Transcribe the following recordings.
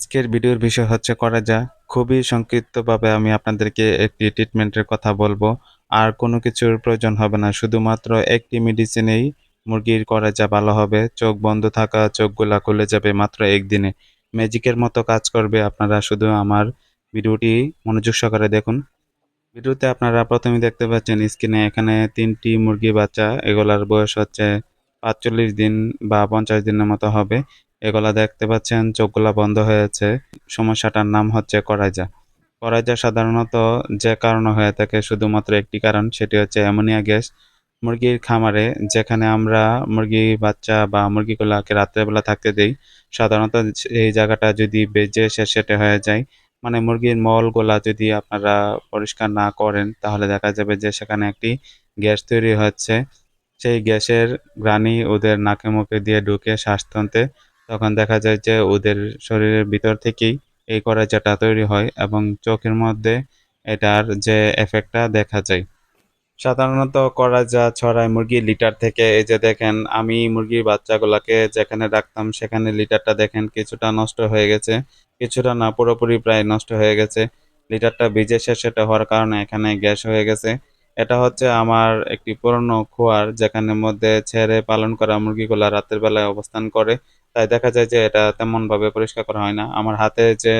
আজকের ভিডিওর বিষয় হচ্ছে করাজা। খুবই সংক্ষিপ্তভাবে আমি আপনাদেরকে একটি ট্রিটমেন্টের কথা বলব। আর কোনো কিছুর প্রয়োজন হবে না। শুধুমাত্র একটি মেডিসিনেই মুরগির করাজা ভালো হবে। চোখ বন্ধ থাকা, চোখগুলা খুলে যাবে মাত্র একদিনে। ম্যাজিকের মতো কাজ করবে। আপনারা শুধু আমার ভিডিওটি মনোযোগ সহকারে দেখুন। ভিডিওতে আপনারা প্রথমেই দেখতে পাচ্ছেন স্ক্রিনে এখানে তিনটি মুরগি বাচ্চা। এগুলার বয়স হচ্ছে ৪৫ দিন বা ৫০ দিনের মতো হবে। এগুলা দেখতে পাচ্ছেন চোখগুলা বন্ধ হয়েছে। সমস্যাটার নাম হচ্ছে করাইজা। করাইজা সাধারণত যে কারণে হয়ে থাকে শুধুমাত্র একটি কারণ সেটি হচ্ছে অ্যামোনিয়া গ্যাস। মুরগির খামারে যেখানে আমরা মুরগি বাচ্চা বা মুরগিগুলাকে রাত্রেবেলা থাকতে দেই, সাধারণত এই জায়গাটা যদি বেজে সেটে হয়ে যায়, মানে মুরগির মলগুলা যদি আপনারা পরিষ্কার না করেন তাহলে দেখা যাবে যে সেখানে একটি গ্যাস তৈরি হচ্ছে। সেই গ্যাসের গ্রানি ওদের নাকে মুখে দিয়ে ঢুকে শ্বাসতন্ত্রে তখন দেখা যায় যে ওদের শরীরের ভিতর থেকেই এই করাইজাটা তৈরি হয় এবং চোখের মধ্যে এটার যে এফেক্টটা দেখা যায়। সাধারণত করাইজা ছড়ায় মুরগির লিটার থেকে। এই যে দেখেন আমি মুরগির বাচ্চাগুলাকে যেখানে রাখতাম সেখানে লিটারটা দেখেন কিছুটা নষ্ট হয়ে গেছে। কিছুটা না, পুরোপুরি প্রায় নষ্ট হয়ে গেছে। লিটারটা ভিজে সেটা হওয়ার কারণে এখানে গ্যাস হয়ে গেছে। এটা হচ্ছে আমার একটি পুরনো খোয়ার, যেখানের মধ্যে ছেড়ে পালন করা মুরগিগুলা রাতের বেলায় অবস্থান করে। তাই দেখা যায় যে এটা তেমনভাবে পরিষ্কার করা হয় না। আমার হাতে যে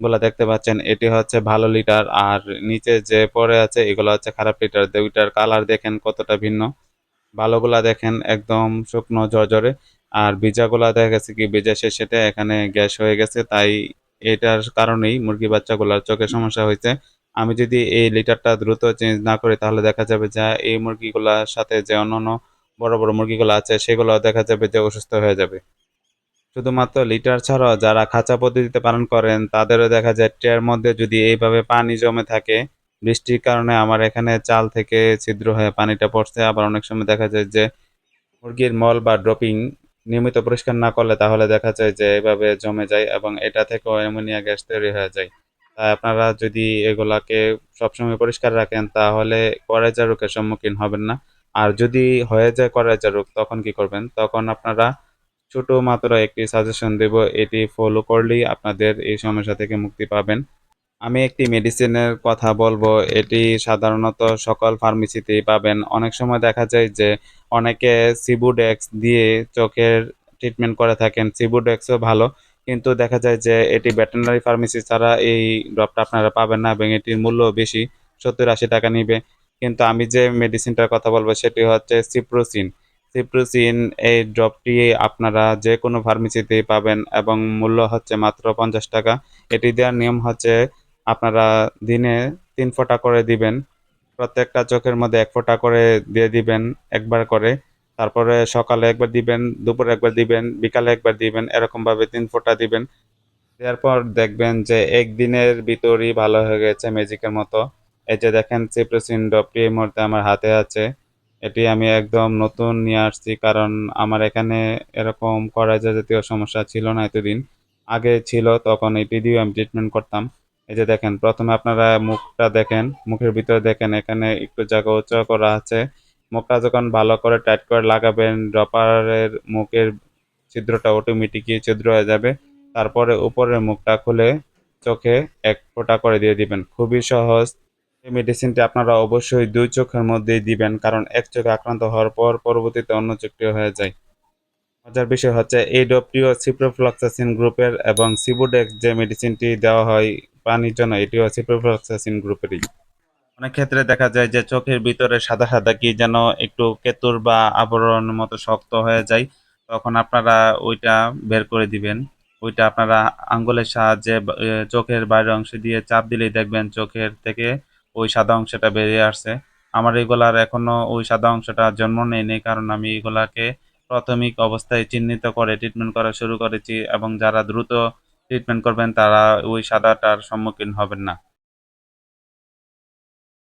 গুলা দেখতে পাচ্ছেন, এটি হচ্ছে ভালো লিটার আর নিচে যে পড়ে আছে, এগুলো হচ্ছে খারাপ লিটার। দুইটার কালার দেখেন কতটা ভিন্ন। ভালোগুলা দেখেন একদম শুকনো, ঝরঝরে আর ভিজাগুলা দেখা গেছে কি ভিজা শেষেতে এখানে গ্যাস হয়ে গেছে তাই এটার কারণেই মুরগি বাচ্চাগুলার চোখে সমস্যা হয়েছে। আমি যদি এই লিটারটা দ্রুত চেঞ্জ না করি তাহলে দেখা যাবে যে এই মুরগিগুলোর সাথে যে অন্যান্য বড়, বড় মুরগিগুলো আছে সেগুলোও দেখা যাবে যে অসুস্থ হয়ে যাবে। শুধুমাত্র লিটার ছাড়াও যারা খাঁচা পদ্ধতিতে পালন করেন তাদেরও দেখা যায় ট্রের মধ্যে যদি এইভাবে পানি জমে থাকে, বৃষ্টির কারণে আমার এখানে চাল থেকে ছিদ্র হয়ে পানিটা পড়ছে। আবার অনেক সময় দেখা যায় যে মুরগির মল বা ড্রপিং নিয়মিত পরিষ্কার না করলে তাহলে দেখা যায় যে এভাবে জমে যায় এবং এটা থেকেও অ্যামোনিয়া গ্যাস তৈরি হয়ে যায়। তাই আপনারা যদি এগুলাকে সবসময় পরিষ্কার রাখেন, তাহলে কলেরা রোগের সম্মুখীন হবেন না। আর যদি হয়ে যায় কলেরা রোগ, তখন কি করবেন? তখন আপনারা ছোট মাত্র একটি সাজেশন দেব। এটি ফলো করলেই আপনাদের এই সমস্যা থেকে মুক্তি পাবেন। আমি একটি মেডিসিনের কথা বলব। এটি সাধারণত সকল ফার্মেসিতেই পাবেন। অনেক সময় দেখা যায় যে অনেকে সিবুডেক্স দিয়ে চোখের ট্রিটমেন্ট করে থাকেন। সিবুডেক্সও ভালো। কিন্তু দেখা যায় যে এটি ভেটেরিনারি ফার্মেসি ছাড়া এই ড্রপটা আপনারা পাবেন না এবং এটির মূল্য বেশি। ৭০-৮০ টাকা নিবে। কিন্তু আমি যে মেডিসিনটার কথা বলব সেটি হচ্ছে সিপ্রোসিন। সিপ্রোসিন এই ড্রপটি আপনারা যে কোনো ফার্মেসিতেই পাবেন এবং মূল্য হচ্ছে মাত্র ৫০ টাকা। এটি দেওয়ার নিয়ম হচ্ছে আপনারা দিনে তিন ফোঁটা করে দিবেন। প্রত্যেকটা চোখের মধ্যে এক ফোঁটা করে দিয়ে দিবেন, একবার করে। তারপরে সকালে একবার দিবেন, দুপুরে একবার দিবেন, বিকালে একবার দিবেন। এরকমভাবে তিন ফোঁটা দিবেন। দেওয়ার পর দেখবেন যে ১ দিনের ভিতরই ভালো হয়ে গেছে ম্যাজিকের মতো। এই যে দেখেন সিপ্রোসিন ড্রপটি এই মুহূর্তে আমার হাতে আছে। এটি আমি একদম নতুন নিয়ে আসছি কারণ আমার এখানে এরকম করাইজা জাতীয় সমস্যা ছিল না এতদিন। আগে ছিল তখন এটি দিয়েও আমি ট্রিটমেন্ট করতাম। এই যে দেখেন প্রথমে আপনারা মুখটা দেখেন, মুখের ভিতরে দেখেন এখানে একটু জায়গা উঁচু করা আছে। মুখটা যখন ভালো করে টাইট করে লাগাবেন ড্রপারের মুখের ছিদ্রটা অটোমেটিকই ছিদ্র হয়ে যাবে। তারপরে উপরের মুখটা খুলে চোখে এক ফোঁটা করে দিয়ে দিবেন। খুবই সহজ। এই মেডিসিনটি আপনারা অবশ্যই দুই চোখের মধ্যেই দিবেন, কারণ এক চোখে আক্রান্ত হওয়ার পর পরবর্তীতে অন্য চোখটিও হয়ে যায়। মজার বিষয় হচ্ছে এই ডপটিও সিপ্রোফ্লক্সাসিন গ্রুপের এবং সিবুডেক্স যে মেডিসিনটি দেওয়া হয় পানির জন্য, এটিও সিপ্রোফ্লক্সাসিন গ্রুপেরই। অনেক ক্ষেত্রে দেখা যায় যে চোখের ভিতরে সাদা, সাদা কি যেন একটু কেতুর বা আবরণের মতো শক্ত হয়ে যায়। তখন আপনারা ওইটা বের করে দিবেন। ওইটা আপনারা আঙ্গুলের সাহায্যে চোখের বাইরের অংশ দিয়ে চাপ দিলেই দেখবেন চোখের থেকে ওই সাদা অংশটা বেরিয়ে আসছে। আমার এগুলার এখনও ওই সাদা অংশটা জন্ম নেয়নি কারণ আমি এগুলাকে প্রাথমিক অবস্থায় চিহ্নিত করে ট্রিটমেন্ট করা শুরু করেছি এবং যারা দ্রুত ট্রিটমেন্ট করবেন তারা ওই সাদাটার সম্মুখীন হবেন না।